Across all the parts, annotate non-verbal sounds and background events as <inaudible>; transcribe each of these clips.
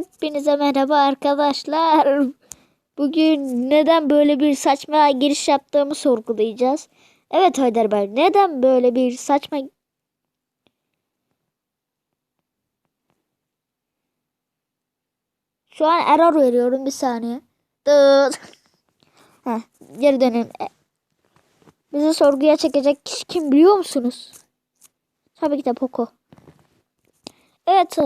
Hepinize merhaba arkadaşlar. Bugün neden böyle bir saçma giriş yaptığımı sorgulayacağız. Evet Heidelberg neden böyle bir saçma Şu an error veriyorum bir saniye. Heh, geri dönelim. E, Bizi sorguya çekecek kişi kim biliyor musunuz? Tabii ki de Poco. Evet.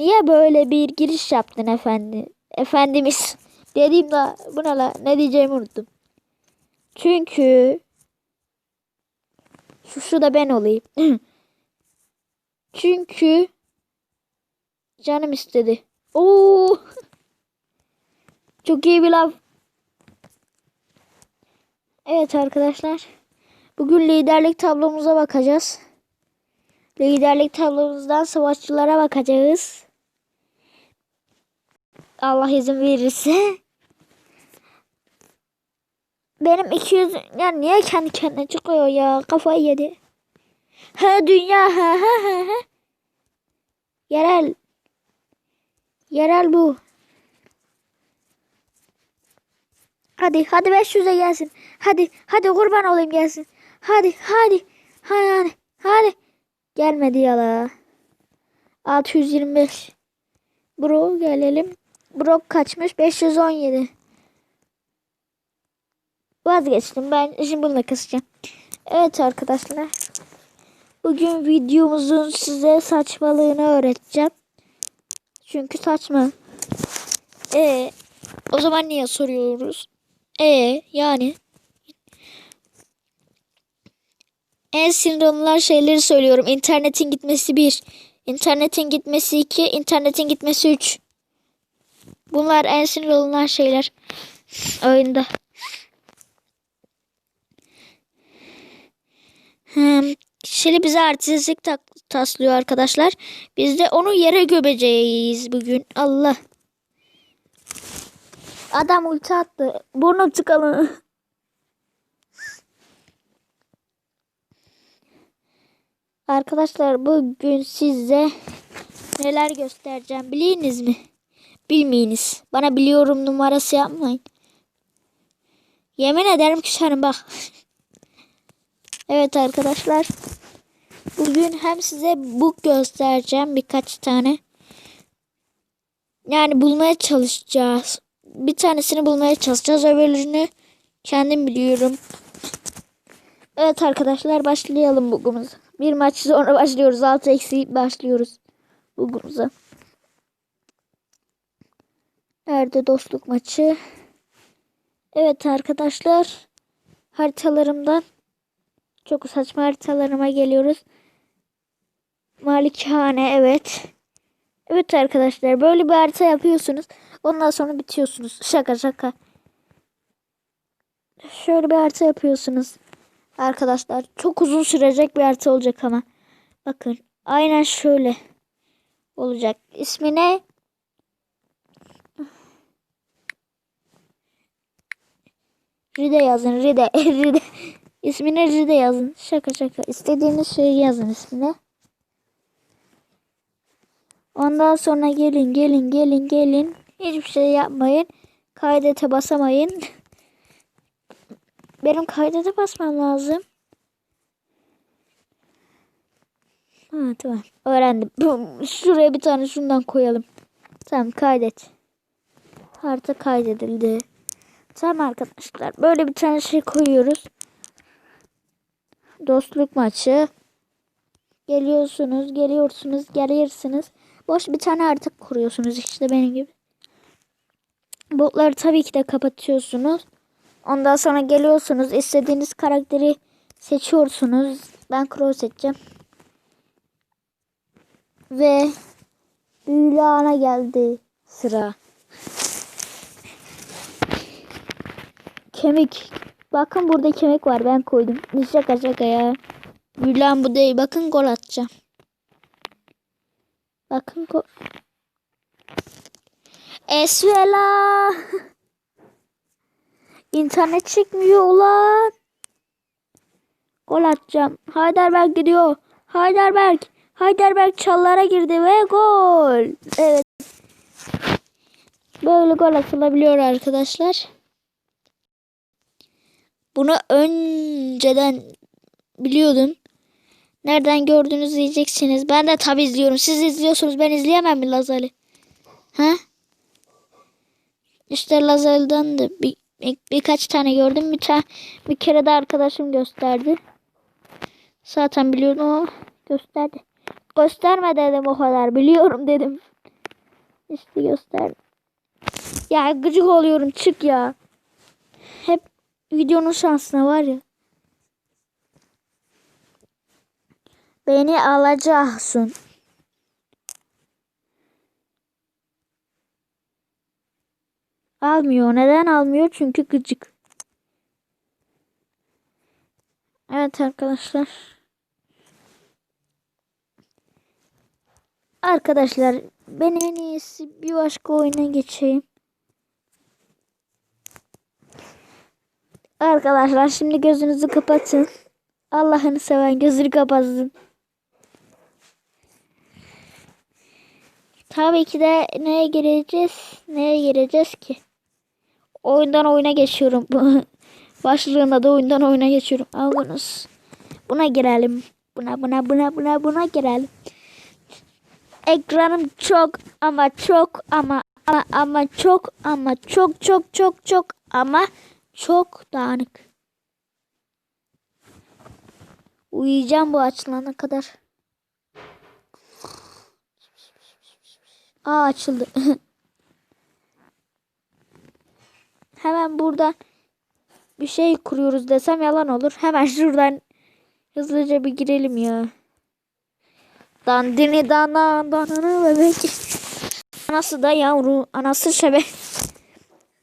Niye böyle bir giriş yaptın efendi? Efendimiz. <laughs> Dediğimde bu ne la? Ne diyeceğimi unuttum. Çünkü şu da ben olayım. <clears throat> Çünkü canım istedi. Oo! <laughs> Çok iyi bir laf. Evet arkadaşlar. Bugün liderlik tablomuza bakacağız. Liderlik tablomuzdan savaşçılara bakacağız. Allah izin verirse. Benim 200 ya niye kendi kendine çıkıyor ya kafayı yedi. Ha dünya ha ha ha. Yerel. Yerel bu. Hadi hadi 500'e gelsin. Hadi hadi kurban olayım gelsin. Hadi hadi. Hadi hadi. Hadi. Gelmedi yala. 625. Bro gelelim. Bro kaçmış? 517. Vazgeçtim. Ben şimdi bununla kısacağım. Evet arkadaşlar. Bugün videomuzun size saçmalığını öğreteceğim. Çünkü saçma. E o zaman niye soruyoruz? E yani en sinir olunan şeyleri söylüyorum. İnternetin gitmesi bir. İnternetin gitmesi iki. internetin gitmesi üç. Bunlar en sinir olunan şeyler. Oyunda. Hmm, Şili bize artistlik taslıyor arkadaşlar. Biz de onu yere gömeceğiz bugün. Allah. Adam ulti attı. Burnu tıkalı. Arkadaşlar bugün size neler göstereceğim biliniz mi? Bilmeyiniz. Bana biliyorum numarası yapmayın. Yemin ederim küserim bak. <laughs> evet arkadaşlar. Bugün hem size book göstereceğim birkaç tane. Yani bulmaya çalışacağız. Bir tanesini bulmaya çalışacağız. Öbürünü kendim biliyorum. Evet arkadaşlar başlayalım bugümüz. Bir maç sonra başlıyoruz. 6 eksi başlıyoruz bugümüze. Nerede dostluk maçı? Evet arkadaşlar. Haritalarımdan çok saçma haritalarıma geliyoruz. Malikane evet. Evet arkadaşlar böyle bir harita yapıyorsunuz. Ondan sonra bitiyorsunuz. Şaka şaka. Şöyle bir harita yapıyorsunuz. Arkadaşlar çok uzun sürecek bir harita olacak ama. Bakın aynen şöyle olacak. İsmi Ride yazın Ride. <laughs> Ride. İsmini Ride yazın. Şaka şaka. İstediğiniz şeyi yazın ismine. Ondan sonra gelin gelin gelin gelin. Hiçbir şey yapmayın. Kaydete basamayın. Benim kaydete basmam lazım. Ha tamam. Öğrendim. Şuraya bir tane şundan koyalım. Tamam kaydet. Harita kaydedildi. Tamam arkadaşlar. Böyle bir tane şey koyuyoruz. Dostluk maçı. Geliyorsunuz, geliyorsunuz, gelirsiniz. Boş bir tane harita kuruyorsunuz işte benim gibi. Botları tabii ki de kapatıyorsunuz. Ondan sonra geliyorsunuz. istediğiniz karakteri seçiyorsunuz. Ben Crow seçeceğim. Ve büyülü ana geldi sıra. Kemik. Bakın burada kemik var. Ben koydum. Şaka şaka ya. Büyülen bu değil. Bakın gol atacağım. Bakın gol. Esvela. <laughs> İnternet çekmiyor ulan. Gol atacağım. Heidelberg gidiyor. Heidelberg. Heidelberg çallara girdi ve gol. Evet. böyle gol atılabiliyor arkadaşlar. Bunu önceden biliyordum. Nereden gördüğünüzü diyeceksiniz. Ben de tabi izliyorum. Siz izliyorsunuz. Ben izleyemem mi Lazali? Ha? İşte Lazali'den de bir, bir- birkaç tane gördüm. Bir, ta- bir kere de arkadaşım gösterdi. Zaten biliyordum ama gösterdi. Gösterme dedim o kadar. Biliyorum dedim. İşte gösterdi. Ya gıcık oluyorum. Çık ya. Videonun şansına var ya. Beni alacaksın. Almıyor. Neden almıyor? Çünkü gıcık. Evet arkadaşlar. Arkadaşlar ben en iyisi bir başka oyuna geçeyim. Arkadaşlar şimdi gözünüzü kapatın. Allah'ını seven gözünü kapatsın. Tabii ki de neye gireceğiz? Neye gireceğiz ki? Oyundan oyuna geçiyorum. <laughs> Başlığında da oyundan oyuna geçiyorum. Al bunu. Buna girelim. Buna buna buna buna buna girelim. Ekranım çok ama çok ama ama ama çok ama çok çok çok çok ama çok dağınık. Uyuyacağım bu açılana kadar. Aa açıldı. <laughs> Hemen buradan bir şey kuruyoruz desem yalan olur. Hemen şuradan hızlıca bir girelim ya. Dandini dana dananı bebek. Anası da yavru. Anası şebe.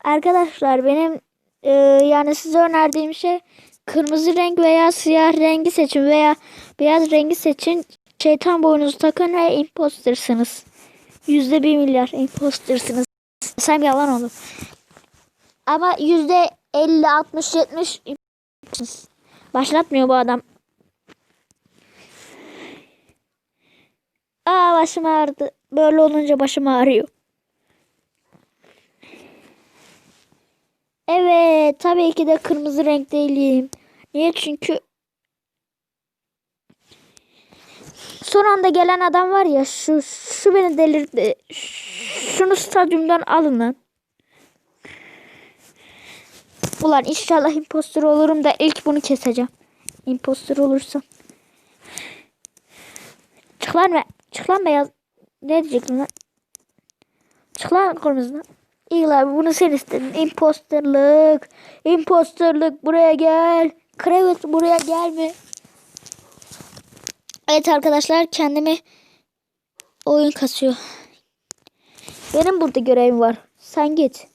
Arkadaşlar benim e, yani size önerdiğim şey kırmızı renk veya siyah rengi seçin veya beyaz rengi seçin. Şeytan boynuzu takın ve impostersınız. Yüzde bir milyar impostersınız. Desem yalan olur. Ama yüzde elli, altmış, yetmiş başlatmıyor bu adam. Aa başım ağrıdı. Böyle olunca başım ağrıyor. Evet tabii ki de kırmızı renk değilim. Niye? Çünkü son anda gelen adam var ya şu şu beni delirtti. Şunu stadyumdan alın lan. Ulan inşallah impostor olurum da ilk bunu keseceğim. Impostor olursam. Çık lan be. Çık lan beyaz. Ne diyecektim lan? Çık lan kırmızıdan. İyi lan bunu sen istedin. Imposterlık. Imposterlık buraya gel. Kravet buraya gelme. Evet arkadaşlar kendimi oyun kasıyor. Benim burada görevim var. Sen git.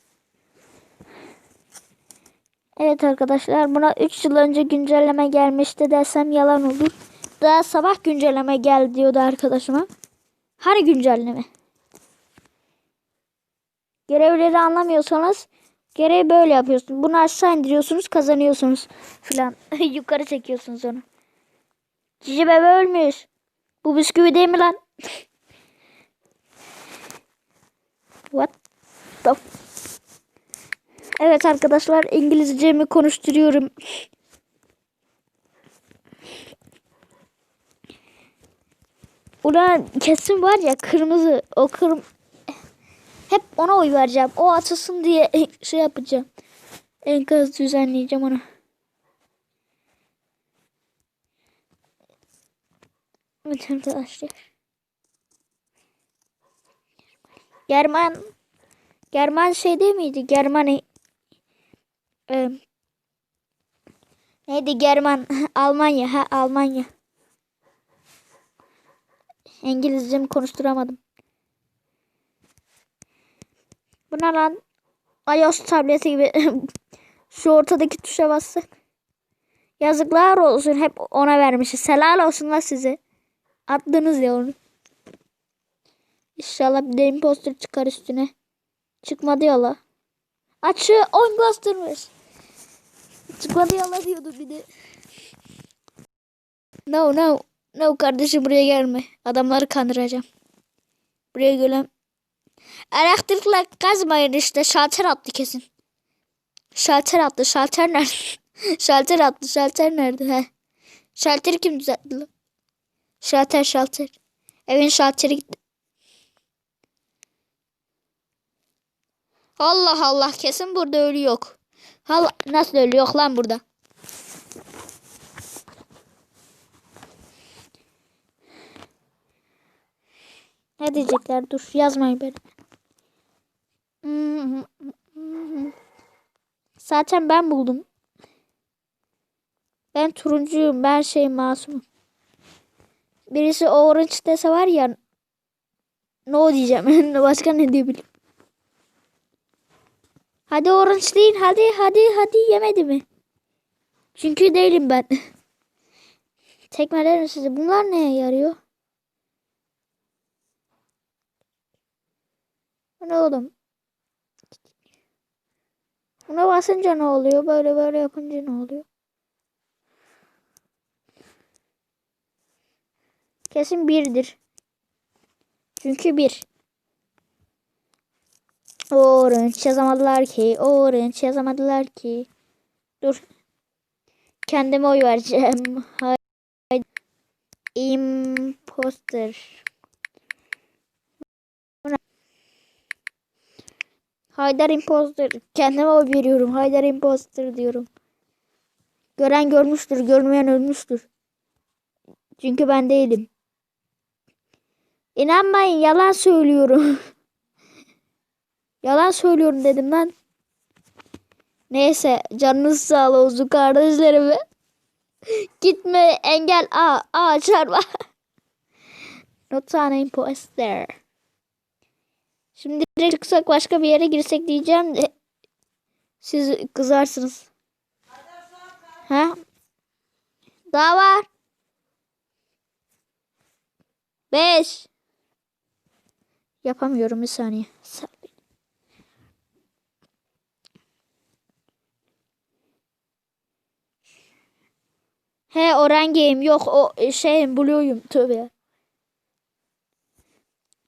Evet arkadaşlar buna 3 yıl önce güncelleme gelmişti desem yalan olur. Daha sabah güncelleme geldi diyordu arkadaşıma. Hani güncelleme? Görevleri anlamıyorsanız görevi böyle yapıyorsunuz. Bunu aşağı indiriyorsunuz kazanıyorsunuz filan. <laughs> Yukarı çekiyorsunuz onu. Cici bebe ölmüş. Bu bisküvi değil mi lan? <laughs> What the Evet arkadaşlar İngilizcemi konuşturuyorum. <laughs> Ulan kesin var ya kırmızı o kırm hep ona oy vereceğim. O atılsın diye <laughs> şey yapacağım. Enkaz düzenleyeceğim ona. Evet arkadaşlar. German German şey değil miydi? Germani e, neydi German <laughs> Almanya ha Almanya. İngilizcemi konuşturamadım. Bu ne lan? iOS tableti gibi. <laughs> Şu ortadaki tuşa bassak. Yazıklar olsun. Hep ona vermişiz. Helal olsun la size. Attınız ya onu. İnşallah bir de imposter çıkar üstüne. Çıkmadı yola. Açı on bastırmış. Çıkmadı yola diyordu bir de. No no. No kardeşim buraya gelme. Adamları kandıracağım. Buraya gelen. Elektrikle kazmayın işte. Şalter attı kesin. Şalter attı. Şalter nerede? <laughs> şalter attı. Şalter nerede? He. Şalteri kim düzeltti lan? Şalter şalter. Evin şalteri gitti. Allah Allah kesin burada ölü yok. Allah, nasıl ölü yok lan burada? Ne diyecekler? Dur yazmayın beni. <laughs> Zaten ben buldum. Ben turuncuyum. Ben şey masumum. Birisi orange dese var ya no diyeceğim. <laughs> Başka ne diyebilirim? Hadi orange değil. Hadi hadi hadi yemedi mi? Çünkü değilim ben. <laughs> Tekmelerim sizi. Bunlar neye yarıyor? Ne oğlum? Buna basınca ne oluyor? Böyle böyle yapınca ne oluyor? Kesin birdir. Çünkü bir. Orange yazamadılar ki. Orange yazamadılar ki. Dur. Kendime oy vereceğim. Haydi. Imposter. Haydar imposter. Kendime oy veriyorum. Haydar imposter diyorum. Gören görmüştür. Görmeyen ölmüştür. Çünkü ben değilim. İnanmayın yalan söylüyorum. <laughs> yalan söylüyorum dedim lan. Neyse canınız sağ olsun kardeşlerime. <laughs> Gitme engel a a çarpma. <laughs> Not an imposter. Şimdi direkt çıksak başka bir yere girsek diyeceğim de siz kızarsınız. Ha? Daha var. Beş. Yapamıyorum bir saniye. He oran game yok o şey blue'yum tövbe.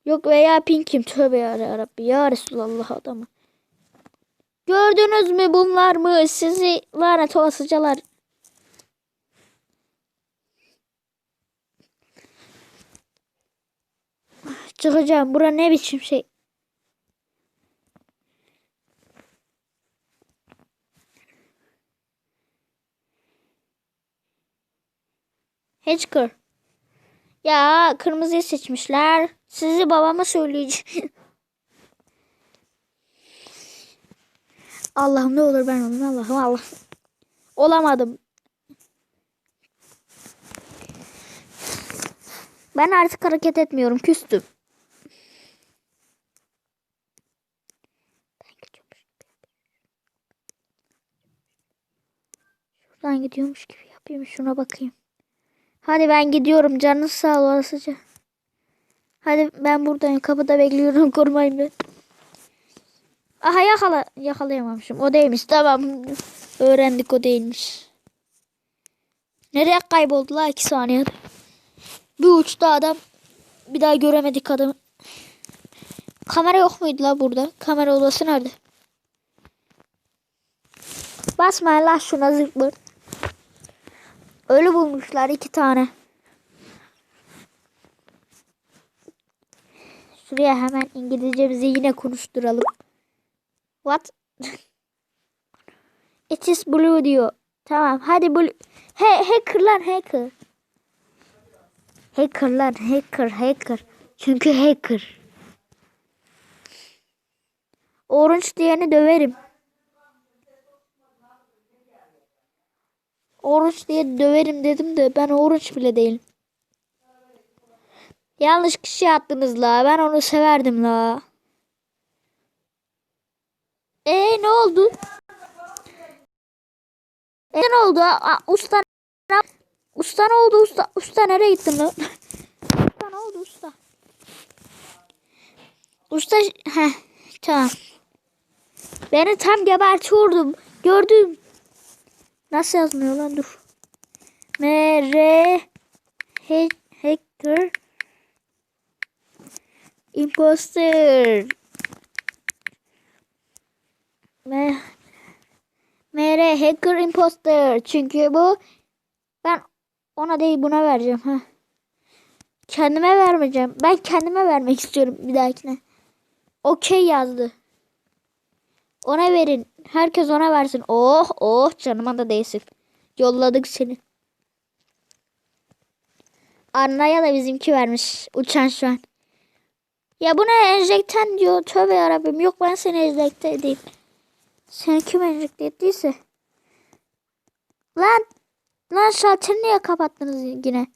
Yok veya pinkim tövbe ya Rabbi ya Resulallah adamı. Gördünüz mü bunlar mı sizi lanet olasıcalar. Çıkacağım. Bura ne biçim şey? Hedger. Ya kırmızıyı seçmişler. Sizi babama söyleyeceğim. <laughs> Allah'ım ne olur ben olun Allah'ım Allah. Olamadım. Ben artık hareket etmiyorum. Küstüm. Şuradan gidiyormuş gibi yapayım. Şuna bakayım. Hadi ben gidiyorum. Canınız sağ olasıca. Hadi ben buradayım. Kapıda bekliyorum. <laughs> Kormayın beni. Aha yakala. Yakalayamamışım. O değilmiş. Tamam. Öğrendik o değilmiş. Nereye kayboldular? iki saniyede. Bir uçta adam. Bir daha göremedik adamı. Kamera yok muydu la burada? Kamera odası nerede? Basma la şuna zıpır. Ölü bulmuşlar iki tane. Şuraya hemen İngilizcemizi yine konuşturalım. What? <laughs> It is blue diyor. Tamam hadi blue. He hackerlar hacker. Hackerlar hacker hacker. Çünkü hacker. Orange diyeni döverim. Orange diye döverim dedim de ben orange bile değilim. Yanlış kişi attınız la. Ben onu severdim la. E ne oldu? E ne oldu? Aa, usta Usta ne oldu usta? Usta nereye gittin lan? <laughs> usta ne oldu usta? Usta he tamam. Beni tam gebertiyordum. Gördüm. Nasıl yazmıyor lan dur. M R Hacker Imposter M MR Hacker Imposter. Çünkü bu ben ona değil buna vereceğim. ha. Kendime vermeyeceğim. Ben kendime vermek istiyorum bir dahakine. Okey yazdı. Ona verin. Herkes ona versin. Oh oh canıma da değsin. Yolladık seni. Arna'ya da bizimki vermiş. Uçan şu an. Ya bu ne enjekten diyor. Tövbe yarabbim. Yok ben seni enjekte edeyim. Seni kim enjekte ettiyse. Lan. Lan şalteri niye kapattınız yine?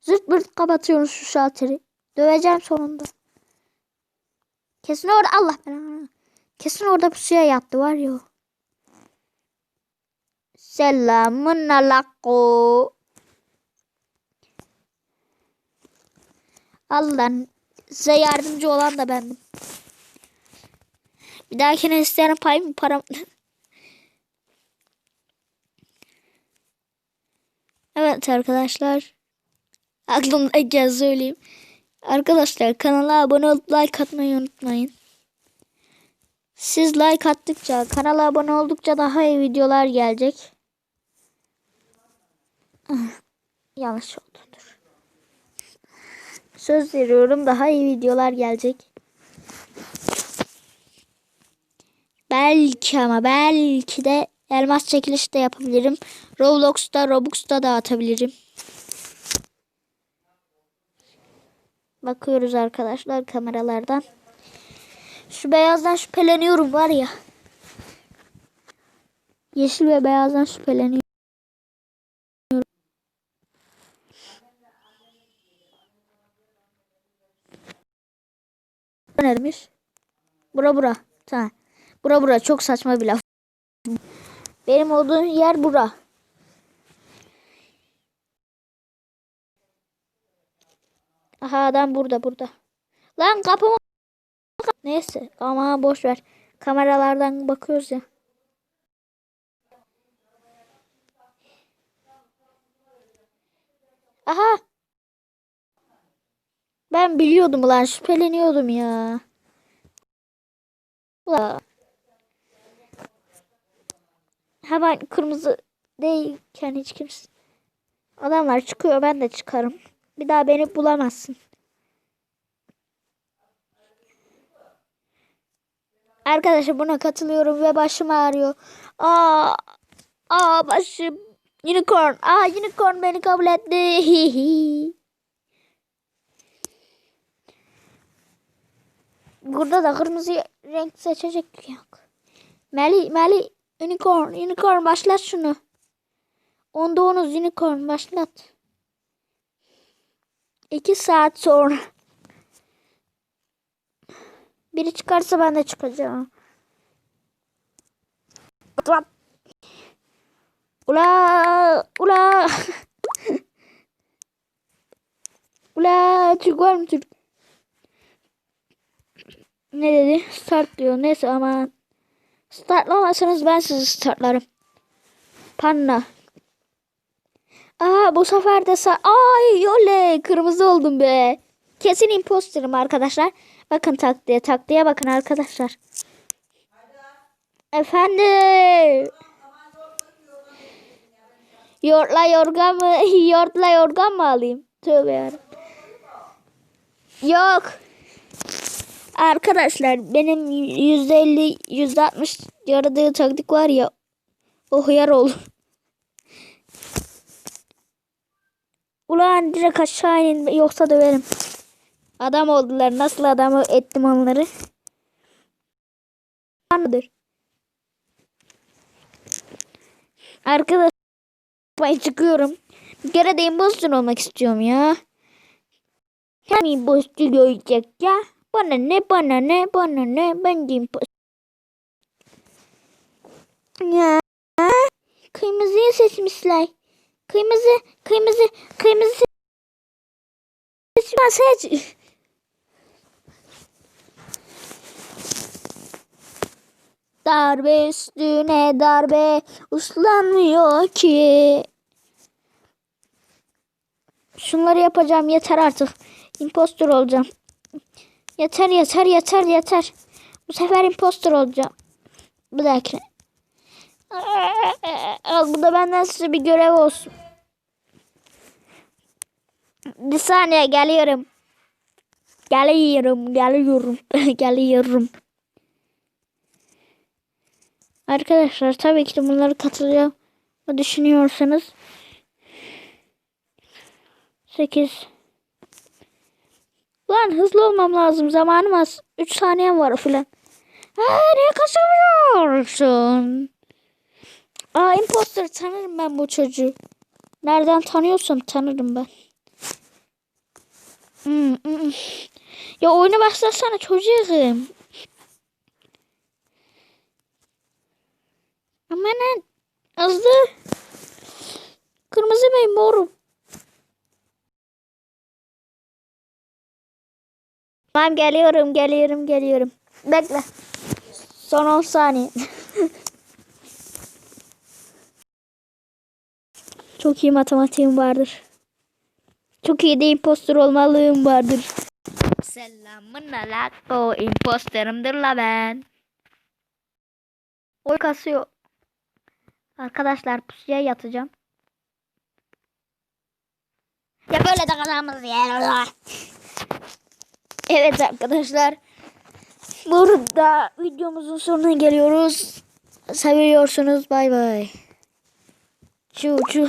Zırt pırt kapatıyorsunuz şu şalteri. Döveceğim sonunda. Kesin orada Allah belanı. Kesin orada pusuya yattı var ya. Selamun alaikum. Allah'ın size yardımcı olan da bendim. Bir dahakine isteyen pay mı param? <laughs> evet arkadaşlar. Aklımdayken söyleyeyim. Arkadaşlar kanala abone olup like atmayı unutmayın. Siz like attıkça, kanala abone oldukça daha iyi videolar gelecek. Yanlış oldu. Dur. Söz veriyorum daha iyi videolar gelecek. Belki ama belki de elmas çekiliş de yapabilirim. Roblox'ta, Robux'ta da atabilirim. Bakıyoruz arkadaşlar kameralardan. Şu beyazdan şüpheleniyorum var ya. Yeşil ve beyazdan şüpheleniyorum. Nermiş? Bura bura. Tamam. Bura bura çok saçma bir laf. Benim olduğum yer bura. Aha adam burada burada. Lan kapımı Neyse ama boş ver. Kameralardan bakıyoruz ya. Aha. Ben biliyordum lan şüpheleniyordum ya. Ulan. Hemen kırmızı değilken hiç kimse. Adamlar çıkıyor ben de çıkarım. Bir daha beni bulamazsın. Arkadaşlar buna katılıyorum ve başım ağrıyor. Aa, aa başım. Unicorn. Aa unicorn beni kabul etti. <laughs> Hihi. Burada da kırmızı renk seçecek yok. Meli, Meli, unicorn, unicorn başlat şunu. Onda onu unicorn başlat. İki saat sonra. Biri çıkarsa ben de çıkacağım. Ula. Ula. Ula. <laughs> Türk var mı? Ne dedi? Start diyor. Neyse aman. Startlamazsanız ben sizi startlarım. Panna. Aa bu sefer de sa Ay oley kırmızı oldum be. Kesin imposterim arkadaşlar. Bakın taktiğe taktiğe bakın arkadaşlar. Efendim. Yoğurtla yorgan mı? <laughs> Yoğurtla yorgan mı alayım? Tövbe yarabbim. Yok. Arkadaşlar benim yüzde elli, yüzde altmış yaradığı taktik var ya. O hıyar oldu. Ulan direkt aşağı inin yoksa döverim. Adam oldular. Nasıl adamı ettim onları? Anladır. Arkadaşlar ben çıkıyorum. Bir kere de imposter olmak istiyorum ya. Hem imposter görecek ya. Bana ne bana ne bana ne ben de imposter. Ya. Kırmızıyı seçmişler. Kırmızı, kırmızı, kırmızı. Seçme seç. Darbe üstüne darbe uslanmıyor ki. Şunları yapacağım yeter artık. Impostor olacağım. Yeter yeter yeter yeter. Bu sefer impostor olacağım. Bir dakika. Al bu da benden size bir görev olsun. Bir saniye geliyorum. Geliyorum, geliyorum, <laughs> geliyorum. Arkadaşlar tabii ki de bunları katılacağım düşünüyorsanız 8 Lan hızlı olmam lazım. Zamanım az. 3 saniyem var filan. Ha, niye kaçamıyorsun? Aa imposter tanırım ben bu çocuğu. Nereden tanıyorsam tanırım ben. Hmm, hmm, hmm. Ya oyuna başlasana çocuğum. Aman hızlı. Kırmızı bey morum. Tamam geliyorum geliyorum geliyorum. Bekle. Son 10 saniye. <laughs> Çok iyi matematiğim vardır. Çok iyi de impostor olmalıyım vardır. Selamun aleyküm. Imposterımdır la ben. Oy kasıyor. Arkadaşlar pusuya yatacağım. Ya böyle de kazanımız yer. Evet arkadaşlar. Burada videomuzun sonuna geliyoruz. Seviyorsunuz. Bay bay. Çu çu.